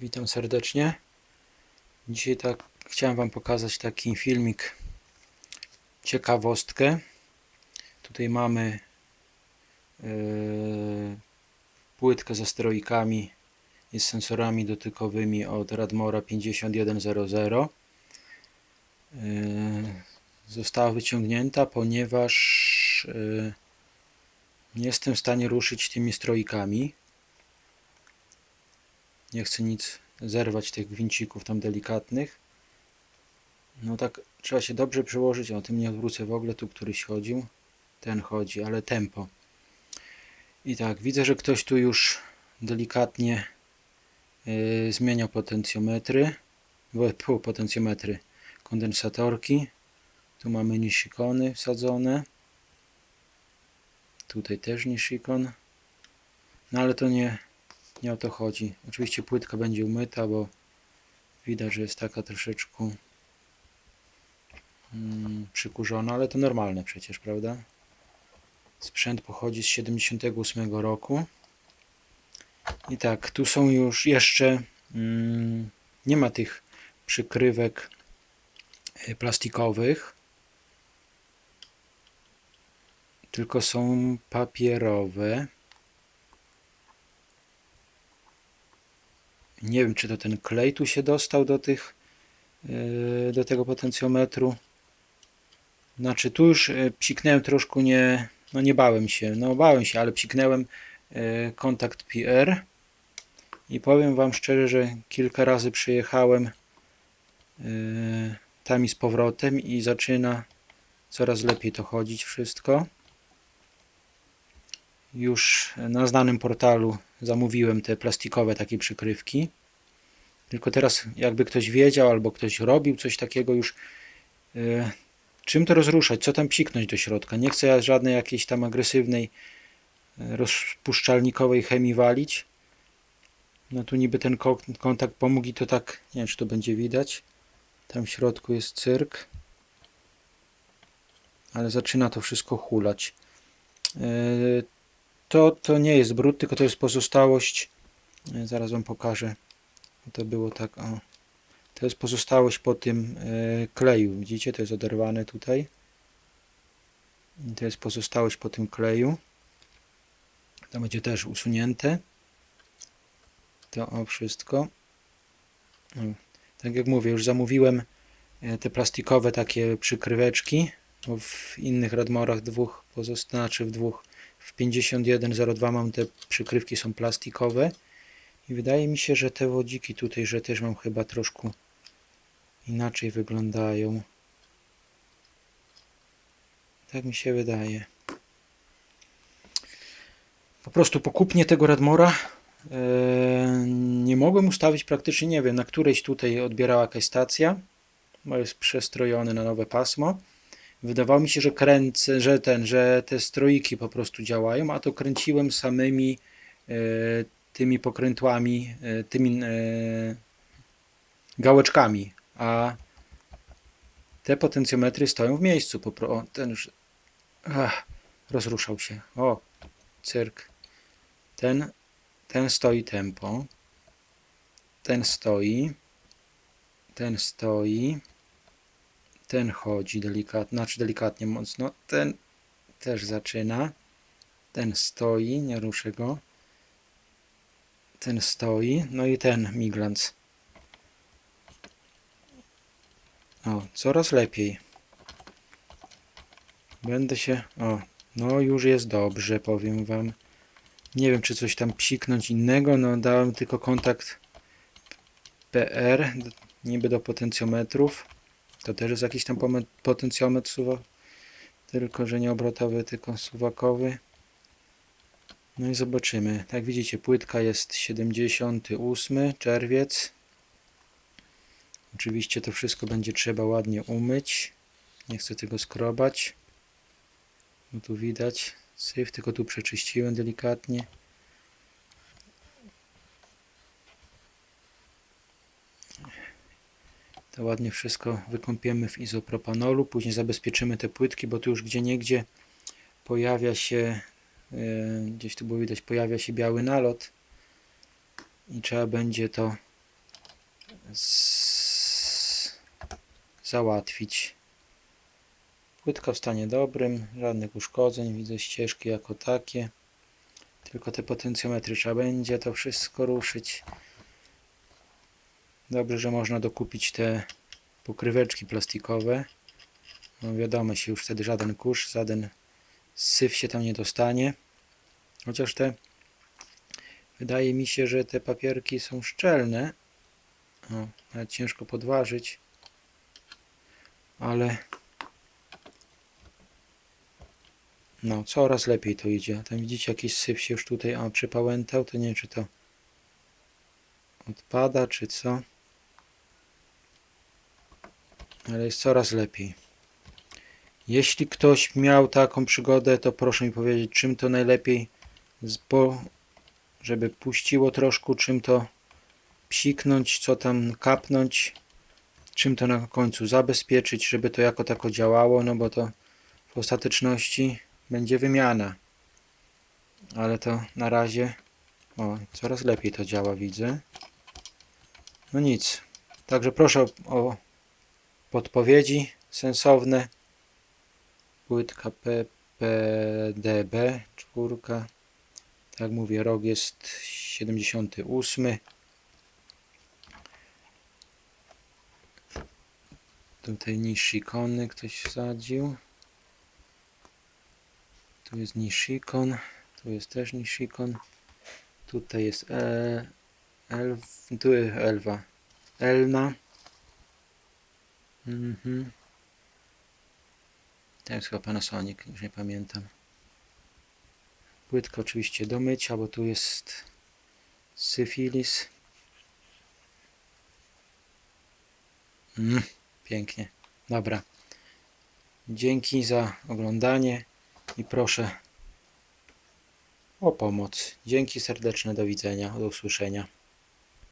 Witam serdecznie. Dzisiaj tak chciałem Wam pokazać taki filmik, ciekawostkę. Tutaj mamy yy, płytkę ze steroikami i z sensorami dotykowymi od Radmora 5100. Yy, została wyciągnięta, ponieważ yy, nie jestem w stanie ruszyć tymi stroikami. Nie chcę nic zerwać tych gwincików tam delikatnych. No tak trzeba się dobrze przyłożyć. O tym nie odwrócę w ogóle. Tu któryś chodził. Ten chodzi, ale tempo. I tak, widzę, że ktoś tu już delikatnie yy, zmienia potencjometry. Pu, potencjometry. Kondensatorki. Tu mamy Nishikony wsadzone. Tutaj też Nishikon. No ale to nie, nie o to chodzi. Oczywiście płytka będzie umyta, bo widać, że jest taka troszeczkę mm, przykurzona, ale to normalne przecież, prawda? Sprzęt pochodzi z 78 roku. I tak, tu są już jeszcze mm, nie ma tych przykrywek y, plastikowych, tylko są papierowe. Nie wiem, czy to ten klej tu się dostał do tych, yy, do tego potencjometru. Znaczy, tu już yy, psiknąłem troszkę, nie, no nie bałem się, no bałem się, ale psiknąłem yy, kontakt PR i powiem Wam szczerze, że kilka razy przyjechałem tam i z powrotem i zaczyna coraz lepiej to chodzić wszystko. Już na znanym portalu zamówiłem te plastikowe takie przykrywki. Tylko teraz jakby ktoś wiedział albo ktoś robił coś takiego już e, czym to rozruszać, co tam psiknąć do środka. Nie chcę ja żadnej jakiejś tam agresywnej e, rozpuszczalnikowej chemii walić. No tu niby ten ko- kontakt pomógł i to tak, nie wiem czy to będzie widać. Tam w środku jest cyrk. Ale zaczyna to wszystko hulać. E, to, to nie jest brud, tylko to jest pozostałość. e, Zaraz Wam pokażę. To było tak, o. To jest pozostałość po tym e, kleju. Widzicie, to jest oderwane tutaj. I to jest pozostałość po tym kleju. To będzie też usunięte. To o wszystko. Tak jak mówię, już zamówiłem e, te plastikowe takie przykryweczki. W innych Radmorach dwóch znaczy w dwóch w 5102 mam te przykrywki są plastikowe i wydaje mi się, że te wodziki tutaj, że też mam chyba troszkę inaczej wyglądają. Tak mi się wydaje. Po prostu po kupnie tego Radmora e, nie mogłem ustawić praktycznie, nie wiem, na którejś tutaj odbierała jakaś stacja, bo jest przestrojony na nowe pasmo. Wydawało mi się, że kręcę, że ten, że te stroiki po prostu działają, a to kręciłem samymi e, tymi pokrętłami, e, tymi e, gałeczkami, a te potencjometry stoją w miejscu. Po pro... ten już ach, rozruszał się. O, cyrk. Ten, ten stoi tempo. Ten stoi. Ten stoi. Ten chodzi delikatnie, znaczy delikatnie mocno. Ten też zaczyna. Ten stoi, nie ruszę go. Ten stoi. No i ten miglans. O, coraz lepiej. Będę się. O, no już jest dobrze, powiem wam. Nie wiem, czy coś tam psiknąć innego. No, dałem tylko kontakt PR, niby do potencjometrów. To też jest jakiś tam potencjometr suwa, tylko że nie obrotowy, tylko suwakowy. No i zobaczymy. Jak widzicie, płytka jest 78 czerwiec. Oczywiście to wszystko będzie trzeba ładnie umyć. Nie chcę tego skrobać. No tu widać syf, tylko tu przeczyściłem delikatnie. To ładnie wszystko wykąpiemy w izopropanolu. Później zabezpieczymy te płytki, bo tu już gdzie niegdzie pojawia się, e, gdzieś tu było widać, pojawia się biały nalot i trzeba będzie to załatwić. Płytka w stanie dobrym, żadnych uszkodzeń, widzę ścieżki jako takie. Tylko te potencjometry trzeba będzie to wszystko ruszyć. Dobrze, że można dokupić te pokryweczki plastikowe. No wiadomo, się już wtedy żaden kurz, żaden syf się tam nie dostanie. Chociaż te wydaje mi się, że te papierki są szczelne. O, nawet ciężko podważyć. Ale no, coraz lepiej to idzie. Tam widzicie jakiś syf się już tutaj a, przypałętał, to nie wiem czy to odpada, czy co. Ale jest coraz lepiej. Jeśli ktoś miał taką przygodę, to proszę mi powiedzieć, czym to najlepiej, zbo, żeby puściło troszkę, czym to psiknąć, co tam kapnąć, czym to na końcu zabezpieczyć, żeby to jako tako działało, no bo to w ostateczności będzie wymiana. Ale to na razie, o, coraz lepiej to działa, widzę. No nic. Także proszę o, o podpowiedzi sensowne. Płytka PPDB, czwórka. Tak mówię, rok jest 78. Tutaj Nishikony ktoś wsadził. Tu jest Nishikon. Tu jest też Nishikon. Tutaj jest e, Elf, tu jest Elwa. Elna. Mhm. To jest chyba Panasonic, już nie pamiętam. Płytka oczywiście do mycia, bo tu jest syfilis. Mm, pięknie. Dobra. Dzięki za oglądanie i proszę o pomoc. Dzięki serdeczne, do widzenia, do usłyszenia.